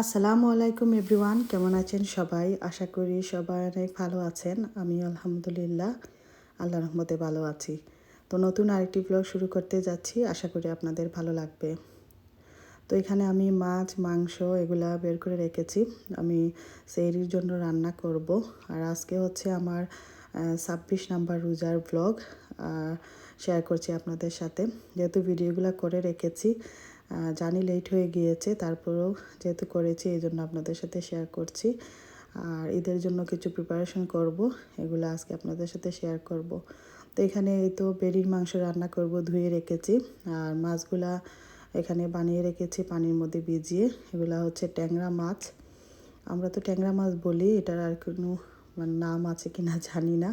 আসসালামু আলাইকুম এভরিওয়ান, কেমন আছেন সবাই? আশা করি সবাই অনেক ভালো আছেন। আমি আলহামদুলিল্লাহ, আল্লাহ রহমতে ভালো আছি। তো নতুন আরেকটি ব্লগ শুরু করতে যাচ্ছি, আশা করি আপনাদের ভালো লাগবে। তো এখানে আমি মাছ, মাংস এগুলা বের করে রেখেছি। আমি সেইরির জন্য রান্না করব। আর আজকে হচ্ছে আমার ছাব্বিশ নাম্বার রোজার ব্লগ শেয়ার করছি আপনাদের সাথে। যেহেতু ভিডিওগুলো করে রেখেছি জানি লেট হয়ে গিয়েছে, তারপরেও যেহেতু করেছি, এই জন্য আপনাদের সাথে শেয়ার করছি। আর ঈদের জন্য কিছু প্রিপারেশন করব, এগুলো আজকে আপনাদের সাথে শেয়ার করব। তো এখানে এই তো বেরির মাংস রান্না করব, ধুয়ে রেখেছি। আর মাছগুলা এখানে বানিয়ে রেখেছি, পানির মধ্যে ভিজিয়ে। এগুলা হচ্ছে ট্যাংরা মাছ। আমরা তো ট্যাংরা মাছ বলি, এটার আর কোনো মানে নাম আছে কি না জানি না।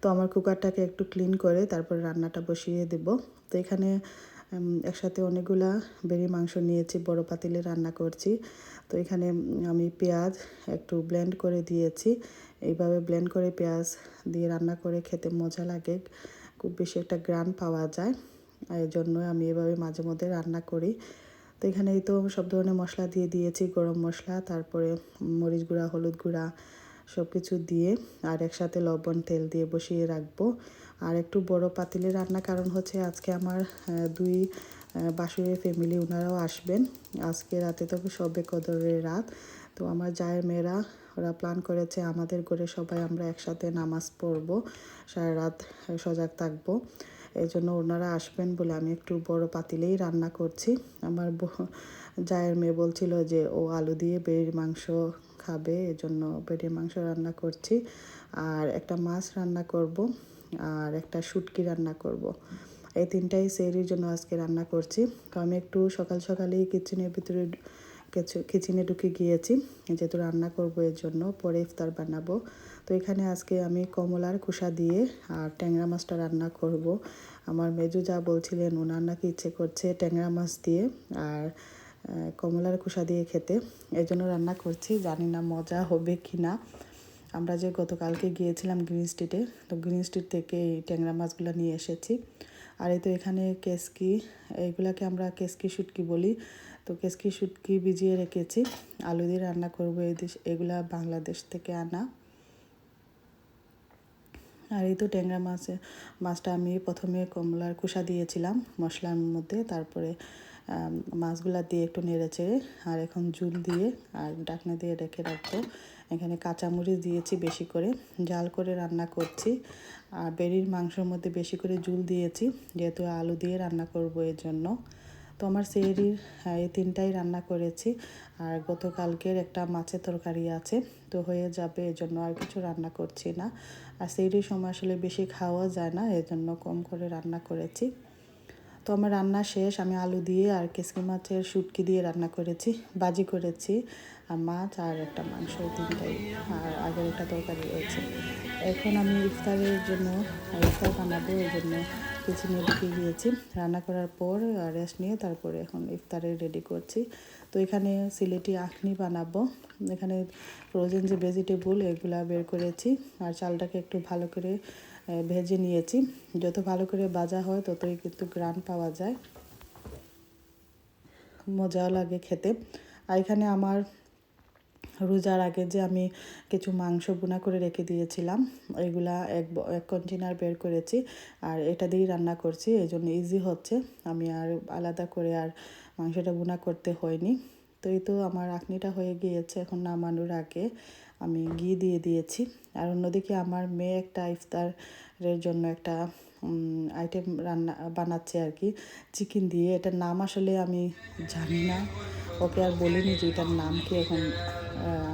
তো আমার কুকারটাকে একটু ক্লিন করে তারপর রান্নাটা বসিয়ে দেব। তো এখানে একসাথে অনেকগুলা বেরি মাংস নিয়েছি, বড় পাতিলে রান্না করছি। তো এখানে আমি পেঁয়াজ একটু ব্লেন্ড করে দিয়েছি। এইভাবে ব্লেন্ড করে পেঁয়াজ দিয়ে রান্না করে খেতে মজা লাগে। খুব বেশি একটা গ্রান পাওয়া যায়। এই জন্য আমি এভাবে মাঝে মধ্যে রান্না করি। তো এখানে তো সব ধরনের মশলা দিয়ে দিয়েছি, গরম মশলা, তারপরে মরিচ গুঁড়া, হলুদ গুঁড়া সব কিছু দিয়ে আর একসাথে লবণ, তেল দিয়ে বসিয়ে রাখব। আর একটু বড় পাতিলে রান্না, কারণ হচ্ছে আজকে আমার দুই বাসুরের ফ্যামিলি ওনারাও আসবেন। আজকে রাতে তো সবে কদরের রাত। তো আমার জায়ের মেয়েরা, ওরা প্ল্যান করেছে আমাদের ঘরে সবাই আমরা একসাথে নামাজ পড়ব, সারা রাত সজাগ থাকব। এই জন্য ওনারা আসবেন বলে আমি একটু বড় পাতিলেই রান্না করছি। আমার জায়ের মেয়ে বলছিল যে ও আলু দিয়ে বেড়ির মাংস খাবে, এজন্য বেড়ির মাংস রান্না করছি। আর একটা মাছ রান্না করব, আর একটা শুটকি রান্না করব। এই তিনটাই সেরির জন্য আজকে রান্না করছি। তো আমি একটু সকাল সকালেই কিচেনের ভিতরে কিচেনে ঢুকে গিয়েছি। যেহেতু রান্না করব এর জন্য, পরে ইফতার বানাবো। তো এখানে আজকে আমি কমলার খোসা দিয়ে আর ট্যাংরা মাছটা রান্না করব। আমার মেজু যা বলছিলেন, ওনার নাকি ইচ্ছে করছে ট্যাংরা মাছ দিয়ে। আর কমলার খোসা দিয়ে খেতে। এই জন্য রান্না করছি, জানি না মজা হবে কি না আমরা যে গতকালকে গিয়েছিলাম গ্রিন স্ট্রিটে, তো গ্রিন স্ট্রিট থেকে এই ট্যাংরা মাছগুলো নিয়ে এসেছি। আর এই তো এখানে কেসকি, এইগুলাকে আমরা কেসকি শুটকি বলি। তো কেসকি শুটকি ভিজিয়ে রেখেছি, আলু দিয়ে রান্না করব এই দেশ, এগুলা বাংলাদেশ থেকে আনা। আর এই তো ট্যাংরা মাছ, মাছটা আমি প্রথমে কমলার কুষা দিয়েছিলাম মশলার মধ্যে, তারপরে মাছগুলা দিয়ে একটু নেড়ে চেড়ে, আর এখন জুল দিয়ে আর ডাকনা দিয়ে রেখে রাখব। এখানে কাঁচামরিচ দিয়েছি বেশি করে, জাল করে রান্না করছি, আর বেরির মাংসের মধ্যে বেশি করে জুল দিয়েছি, যেহেতু আলু দিয়ে রান্না করব এর জন্য। তো আমার সেরির এই তিনটাই রান্না করেছি, আর গতকালকের একটা মাছের তরকারি আছে, তো হয়ে যাবে এজন্য আর কিছু রান্না করছি না। আর সেরির সময় আসলে বেশি খাওয়া যায় না এজন্য কম করে রান্না করেছি। তো আমার রান্না শেষ, আমি আলু দিয়ে আর কেসকি মাছের শুটকি দিয়ে রান্না করেছি, বাজি করেছি, আর মাছ আর একটা মাংস তিনটাই, আর আগের একটা তরকারি রয়েছে। এখন আমি ইফতারের জন্য, ইফতার বানাবো, এই জন্য কিচেনে ঢুকে গিয়েছি রান্না করার পর রেস্ট নিয়ে তারপরে এখন ইফতারে রেডি করছি। তো এখানে সিলেটি আখনি বানাবো। এখানে ফ্রোজেন যে ভেজিটেবল এগুলা বের করেছি, আর চালটাকে একটু ভালো করে ভেজে নিয়েছি। যত ভালো করে ভাজা হয়, ততই কিন্তু গ্রান পাওয়া যায়। মজাও লাগে খেতে। আর এখানে আমার রোজার আগে যে আমি কিছু মাংস বোনা করে রেখে দিয়েছিলাম, এগুলা এক এক কন্টেনার বের করেছি আর এটা দিয়েই রান্না করছি। এই জন্য ইজি হচ্ছে। আমি আর আলাদা করে আর মাংসটা বোনা করতে হয়নি। তো এই তো আমার আখনিটা হয়ে গিয়েছে এখন নামানোর আগে। আমি ঘি দিয়ে দিয়েছি। আর অন্যদিকে আমার মেয়ে একটা ইফতারের জন্য একটা আইটেম রান্না, বানাচ্ছে আর কি চিকেন দিয়ে। এটার নাম আসলে আমি জানি না। ওকে আর বলিনি যে এটার নাম কি এখন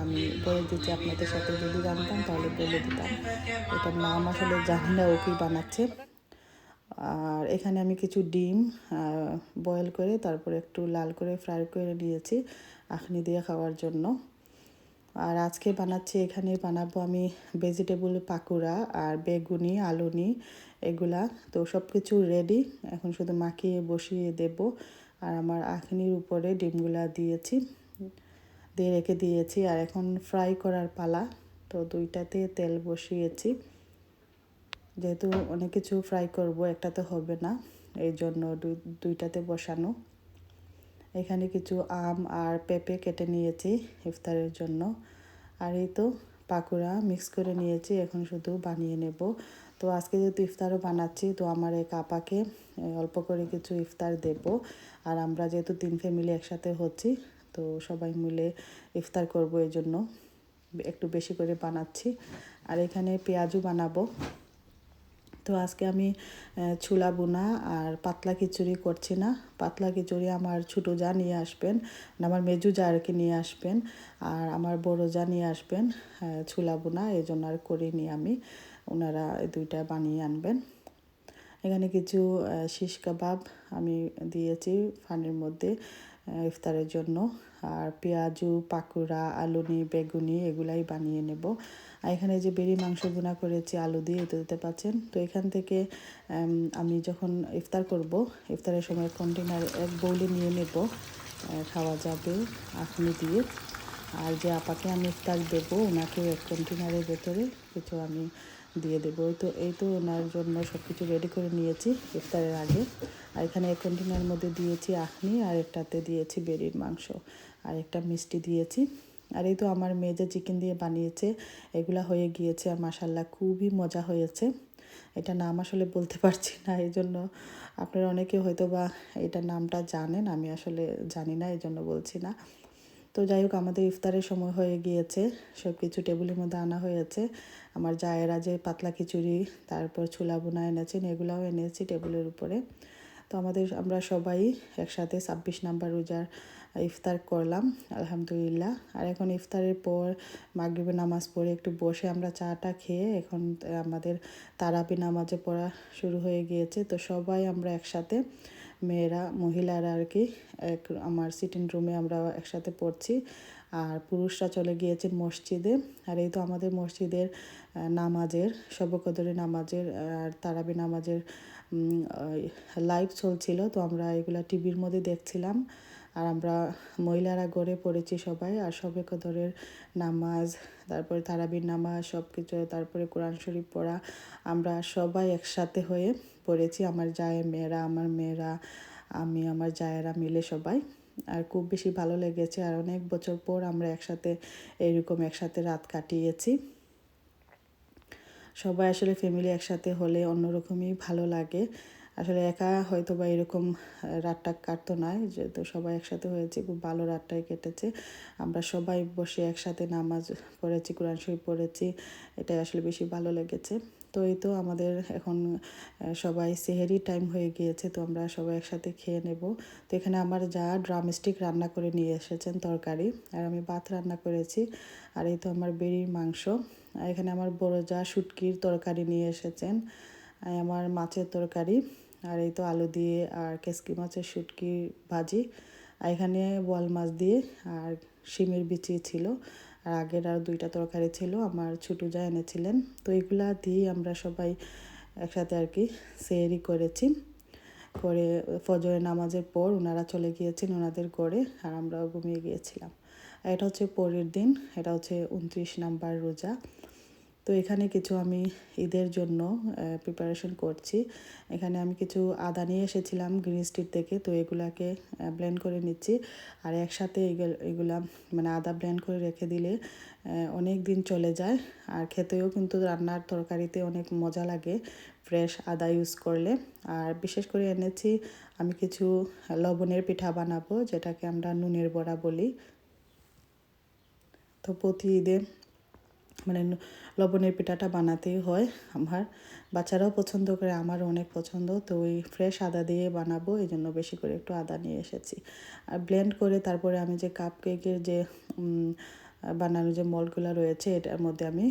আমি বলে দিচ্ছি আপনাদের সাথে। যদি জানতাম তাহলে বলে দিতাম। এটার নাম আসলে জানি না ও কি বানাচ্ছে। আর এখানে আমি কিছু ডিম বয়েল করে তারপরে একটু লাল করে ফ্রাই করে নিয়েছি আখনি দিয়ে খাওয়ার জন্য। আর আজকে বানাচ্ছি, এখানে বানাবো আমি ভেজিটেবল পাকুড়া আর বেগুনি, আলুনি, এগুলা। তো সব কিছু রেডি এখন শুধু মাখিয়ে বসিয়ে দেব। আর আমার আখনির উপরে ডিমগুলা দিয়েছি, দিয়ে রেখে দিয়েছি। আর এখন ফ্রাই করার পালা, তো দুইটাতে তেল বসিয়েছি। যেহেতু অনেক কিছু ফ্রাই করব একটা তো হবে না এই জন্য দুই, দুইটাতে বসানো। এখানে কিছু আম আর পেঁপে কেটে নিয়েছি ইফতারের জন্য। আর এই তো পাকোড়া মিক্স করে নিয়েছি, এখন শুধু বানিয়ে নেব। তো আজকে যেহেতু ইফতারও বানাচ্ছি, তো আমার এক আপাকে অল্প করে কিছু ইফতার দেব। আর আমরা যেহেতু তিন ফ্যামিলি একসাথে হচ্ছি, তো সবাই মিলে ইফতার করব এই জন্য একটু বেশি করে বানাচ্ছি। আর এখানে পেঁয়াজও বানাবো। তো আজকে আমি ছোলা বোনা আর পাতলা খিচুড়ি করছি না। পাতলা খিচুড়ি আমার ছোটো যা নিয়ে আসবেন আমার মেজু যা আর কি নিয়ে আসবেন, আর আমার বড় যা নিয়ে আসবেন ছোলা বোনা এই জন্য আর করিনি আমি। ওনারা দুইটা বানিয়ে আনবেন। এখানে কিছু শিশ কাবাব আমি দিয়েছি ফানের মধ্যে ইফতারের জন্য। আর পেঁয়াজু, পাকুড়া, আলুনি, বেগুনি এগুলাই বানিয়ে নেব। আর এখানে যে বেরি মাংস বোনা করেছি, আলু দিয়ে, এটা দিতে পাচ্ছেন? তো এখান থেকে আমি যখন ইফতার করব, ইফতারের সময় কন্টেনার এক বৌলে নিয়ে নেব খাওয়া যাবে আপনি দিয়ে। আর যে আপাকে আমি ইফতার দেবো, ওনাকেও এক কন্টেনারের ভেতরে কিছু আমি দিয়ে দেবো। তো, এই তো ওনার জন্য সব কিছু রেডি করে নিয়েছি ইফতারের আগে। আর এখানে এক কন্টেনার মধ্যে দিয়েছি আখনি, আর একটাতে দিয়েছি বেরির মাংস, আর একটা মিষ্টি দিয়েছি। আর এই তো আমার মেয়ে যে চিকেন দিয়ে বানিয়েছে, এগুলা হয়ে গিয়েছে আর মাসাল্লাহ খুবই মজা হয়েছে। এটা নাম আসলে বলতে পারছি না এই জন্য আপনারা অনেকে হয়তো বা এটা নামটা জানেন, আমি আসলে জানি না এই জন্য বলছি না। তো যাই হোক, আমাদের ইফতারের সময় হয়ে গিয়েছে সব কিছু টেবিলের মধ্যে আনা হয়েছে। আমার জায়েরা যে পাতলা খিচুড়ি, তারপর ছোলা বোনা এনেছেন, এগুলাও এনেছি টেবিলের উপরে। তো আমাদের, আমরা সবাই একসাথে ছাব্বিশ নাম্বার রোজার ইফতার করলাম, আলহামদুলিল্লাহ। আর এখন ইফতারের পর, মাগরিবের নামাজ পড়ে একটু বসে আমরা চাটা খেয়ে এখন, আমাদের তারাপি নামাজে পড়া শুরু হয়ে গিয়েছে। তো সবাই আমরা একসাথে মেয়েরা, মহিলারা আর কি এক আমার সিটিং রুমে আমরা একসাথে পড়ছি। আর পুরুষরা চলে গিয়েছেন মসজিদে। আর এই তো আমাদের মসজিদের নামাজের সবকদরে নামাজের, আর তারাবি নামাজের লাইভ চলছিল। তো আমরা এগুলা টিভির মধ্যে দেখছিলাম। আর আমরা মহিলারা গড়ে পড়েছি সবাই, আর সবে কদরের নামাজ, তারপরে তারাবির নামাজ সব কিছু তারপরে কোরআন শরীফ পড়া, আমরা সবাই একসাথে হয়ে পড়েছি, আমার জায়ের মেয়েরা, আমার মেয়েরা, আমি, আমার জায়েরা মিলে সবাই। আর খুব বেশি ভালো লেগেছে, আর অনেক বছর পর আমরা একসাথে এইরকম একসাথে রাত কাটিয়েছি। সবাই আসলে ফ্যামিলি একসাথে হলে অন্যরকমই ভালো লাগে। আসলে একা হয়তো বা এরকম রাতটা কাটতো নয় যেহেতু সবাই একসাথে হয়েছে, খুব ভালো রাতটাই কেটেছে। আমরা সবাই বসে একসাথে নামাজ পড়েছি, কোরআন শরীফ পড়েছি। এটাই আসলে বেশি ভালো লেগেছে। তো এই তো আমাদের এখন সবাই সেহেরি টাইম হয়ে গিয়েছে, তো আমরা সবাই একসাথে খেয়ে নেব। তো এখানে আমার যা ড্রামস্টিক রান্না করে নিয়ে এসেছেন তরকারি, আর আমি ভাত রান্না করেছি। আর এই তো আমার বেরির মাংস। আর এখানে আমার বড় যা শুটকির তরকারি নিয়ে এসেছেন আমার মাছের তরকারি। আর এই তো আলু দিয়ে আর কেসকি মাছের শুটকি ভাজি, আর এখানে বোয়াল মাছ দিয়ে আর শিমের বিচি ছিল। আর আগের আর দুইটা তরকারি ছিল, আমার ছোটো যা এনেছিলেন। তো এগুলা দিয়ে আমরা সবাই একসাথে আর কি সেরি করেছি। করে ফজরের নামাজের পর ওনারা চলে গিয়েছেন ওনাদের গড়ে আর আমরাও ঘুমিয়ে গিয়েছিলাম। এটা হচ্ছে পরের দিন, এটা হচ্ছে উনত্রিশ নাম্বার রোজা। তো এখানে কিছু আমি ঈদের জন্য প্রিপারেশন করছি। এখানে আমি কিছু আদা নিয়ে এসেছিলাম গ্রিন স্ট্রিট থেকে, তো এগুলাকে ব্লেন্ড করে নিচ্ছি। আর একসাথে এগুলা মানে আদা ব্লেন্ড করে রেখে দিলে অনেক দিন চলে যায়। আর খেতেও কিন্তু রান্নার তরকারিতে অনেক মজা লাগে ফ্রেশ আদা ইউজ করলে। আর বিশেষ করে এনেছি আমি কিছু লবণের পিঠা বানাবো, যেটাকে আমরা নুনের বড়া বলি। তো প্রতি ঈদে মানে লবণের পিঠাটা বানাতেই হয় আমার। বাচ্চারাও পছন্দ করে, আমারও অনেক পছন্দ। তো ওই ফ্রেশ আদা দিয়ে বানাবো, এই জন্য বেশি করে একটু আদা নিয়ে এসেছি। আর ব্লেন্ড করে তারপরে আমি যে কাপ কেকের যে বানানো যে মলগুলো রয়েছে, এটার মধ্যে আমি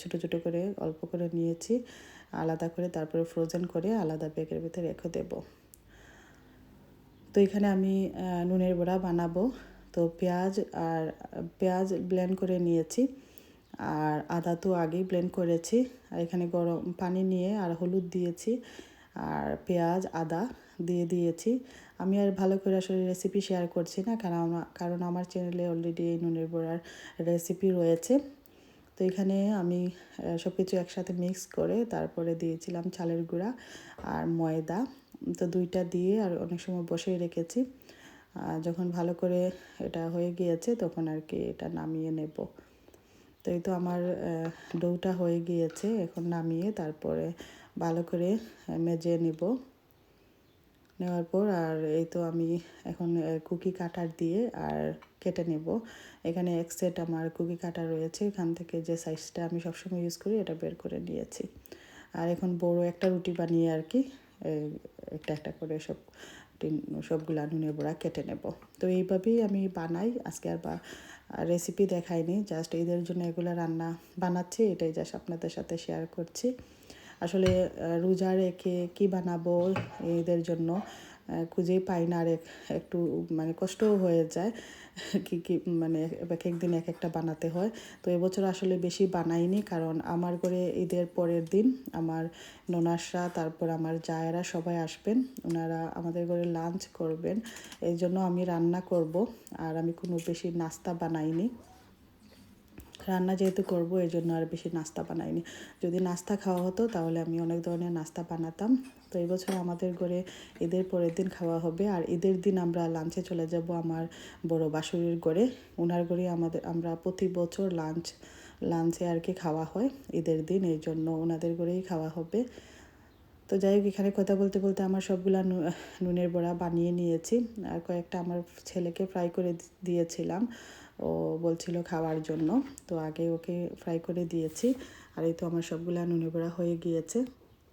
ছোট ছোট করে অল্প করে নিয়েছি। আলাদা করে তারপরে ফ্রোজেন করে আলাদা ব্যাগের ভিতরে রেখে দেব। তো এখানে আমি নুনের বড়া বানাবো। তো পেঁয়াজ আর, পেঁয়াজ ব্লেন্ড করে নিয়েছি। আর আদা তো আগেই ব্লেন্ড করেছি। আর এখানে গরম পানি নিয়ে আর হলুদ দিয়েছি আর পেঁয়াজ, আদা দিয়ে দিয়েছি। আমি আর ভালো করে আসলে রেসিপি শেয়ার করছি না, কারণ কারণ আমার চ্যানেলে অলরেডি এই নুনের বড়ার রেসিপি রয়েছে। তো এখানে আমি সব কিছু একসাথে মিক্স করে তারপরে দিয়েছিলাম চালের গুঁড়া আর ময়দা। তো দুইটা দিয়ে আর অনেক সময় বসেই রেখেছি। যখন ভালো করে এটা হয়ে গিয়েছে তখন আর কি এটা নামিয়ে নেব। তো এই তো আমার ডৌটা হয়ে গিয়েছে, এখন নামিয়ে তারপরে ভালো করে মেজে নেব। নেওয়ার পর আর এই তো আমি এখন কুকি কাটার দিয়ে আর কেটে নেব। এখানে এক সেট আমার কুকি কাটা রয়েছে, এখান থেকে যে সাইজটা আমি সবসময় ইউজ করি, এটা বের করে নিয়েছি। আর এখন বড় একটা রুটি বানিয়ে আর কি একটা একটা করে সব সবগুলা নুনে বড়া কেটে নেব। তো এইভাবেই আমি বানাই, আজকে আর বা রেসিপি দেখাইনি জাস্ট এদের জন্য এগুলো রান্না বানাচ্ছি, এটাই জাস্ট আপনাদের সাথে শেয়ার করছি। আসলে রোজা রেখে কি বানাবো এদের জন্য? খুঁজেই পাই না, আর একটু মানে কষ্টও হয়ে যায়। কি কি মানে এক এক দিন এক একটা বানাতে হয়। তো এবছর আসলে বেশি বানাইনি, কারণ আমার করে ঈদের পরের দিন আমার ননাসরা, তারপর আমার জায়েরা সবাই আসবেন। ওনারা আমাদের ঘরে লাঞ্চ করবেন। এই জন্য আমি রান্না করব, আর আমি কোনো বেশি নাস্তা বানাইনি। রান্না যেহেতু করব, এই জন্য আর বেশি নাস্তা বানাইনি। যদি নাস্তা খাওয়া হতো, তাহলে আমি অনেক ধরনের নাস্তা বানাতাম। তো এই বছর আমাদের ঘরে ঈদের পরের দিন খাওয়া হবে। আর ঈদের দিন আমরা লাঞ্চে চলে যাব আমার বড় বাসুরির ঘরে। ওনার ঘরে আমাদের, আমরা প্রতি বছর লাঞ্চ লাঞ্চে আর কি খাওয়া হয় ঈদের দিন। এই জন্য ওনাদের ঘরেই খাওয়া হবে। তো যাই হোক, এখানে কথা বলতে বলতে আমার সবগুলা নুনের বড়া বানিয়ে নিয়েছি। আর কয়েকটা আমার ছেলেকে ফ্রাই করে দিয়েছিলাম। ও বলছিল খাওয়ার জন্য। তো আগে ওকে ফ্রাই করে দিয়েছি। আর এই তো আমার সবগুলা নুনের বড়া হয়ে গিয়েছে।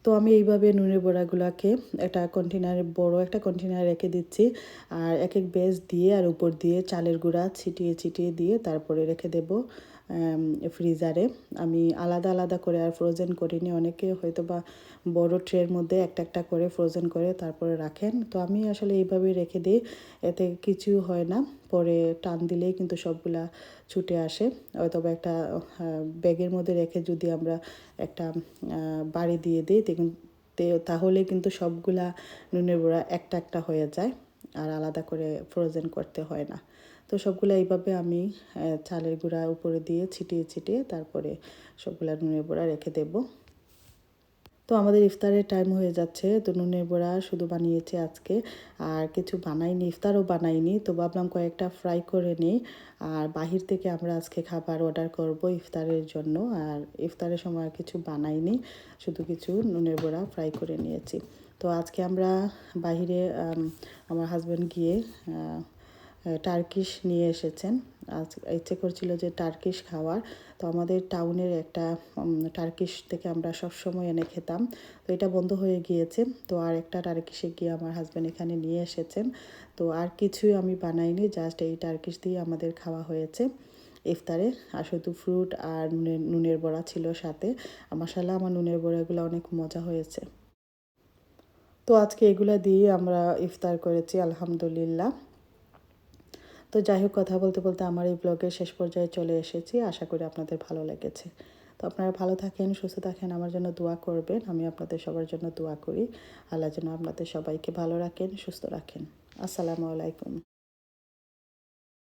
তো আমি এইভাবে নুনের বড়াগুলোকে একটা কন্টেনারে বড় একটা কন্টেনারে রেখে দিচ্ছি। আর এক এক বেস দিয়ে আর উপর দিয়ে চালের গুঁড়া ছিটিয়ে ছিটিয়ে দিয়ে তারপরে রেখে দেব। ফ্রিজারে আমি আলাদা আলাদা করে আর ফ্রোজেন করিনি। অনেকে হয়তো বা বড় ট্রের মধ্যে একটা একটা করে ফ্রোজেন করে তারপরে রাখেন। তো আমি আসলে এইভাবেই রেখে দিই। এতে কিছু হয় না। পরে টান দিলেই কিন্তু সবগুলা ছুটে আসে। হয়তো বা একটা ব্যাগের মধ্যে রেখে যদি আমরা একটা বাড়ি দিয়ে দিই তাহলে কিন্তু সবগুলা নুনের বড়া একটা একটা হয়ে যায়। আর আলাদা করে ফ্রোজেন করতে হয় না। তো সবগুলো এইভাবে আমি চালের গুঁড়া উপরে দিয়ে ছিটিয়ে ছিটিয়ে তারপরে সবগুলা নুনের বড়া রেখে দেব। তো আমাদের ইফতারের টাইম হয়ে যাচ্ছে, তো নুনের বড়া শুধু বানিয়েছি আজকে। আর কিছু বানাইনি, ইফতারও বানাইনি, তো ভাবলাম কয়েকটা ফ্রাই করে নিই। আর বাহির থেকে আমরা আজকে খাবার অর্ডার করব ইফতারের জন্য। আর ইফতারের সময় কিছু বানাইনি, শুধু কিছু নুনের বড়া ফ্রাই করে নিয়েছি। তো আজকে আমরা বাহিরে আমার হাজব্যান্ড গিয়ে টার্কিশ নিয়ে এসেছেন। আজ ইচ্ছে করছিল যে টার্কিশ খাওয়ার। তো আমাদের টাউনের একটা টার্কিশ থেকে আমরা সব সময় এনে খেতাম। তো এটা বন্ধ হয়ে গিয়েছে। তো আর একটা টার্কিশে গিয়ে আমার হাজব্যান্ড এখানে নিয়ে এসেছেন। তো আর কিছুই আমি বানাইনি জাস্ট এই টার্কিশ দিয়ে আমাদের খাওয়া হয়েছে। ইফতারে, আর শুধু ফ্রুট আর নুনের বড়া ছিল সাথে। মশালা আমার নুনের বড়াগুলো অনেক মজা হয়েছে। তো আজকে এগুলো দিয়ে আমরা ইফতার করেছি, আলহামদুলিল্লাহ। তো যাই হোক, কথা বলতে বলতে আমার এই ব্লগের শেষ পর্যায়ে চলে এসেছি। আশা করি আপনাদের ভালো লেগেছে। তো আপনারা ভালো থাকেন, সুস্থ থাকেন, আমার জন্য দোয়া করবেন। আমি আপনাদের সবার জন্য দোয়া করি। আল্লাহ যেন আপনাদের সবাইকে ভালো রাখেন, সুস্থ রাখেন। আসসালামু আলাইকুম।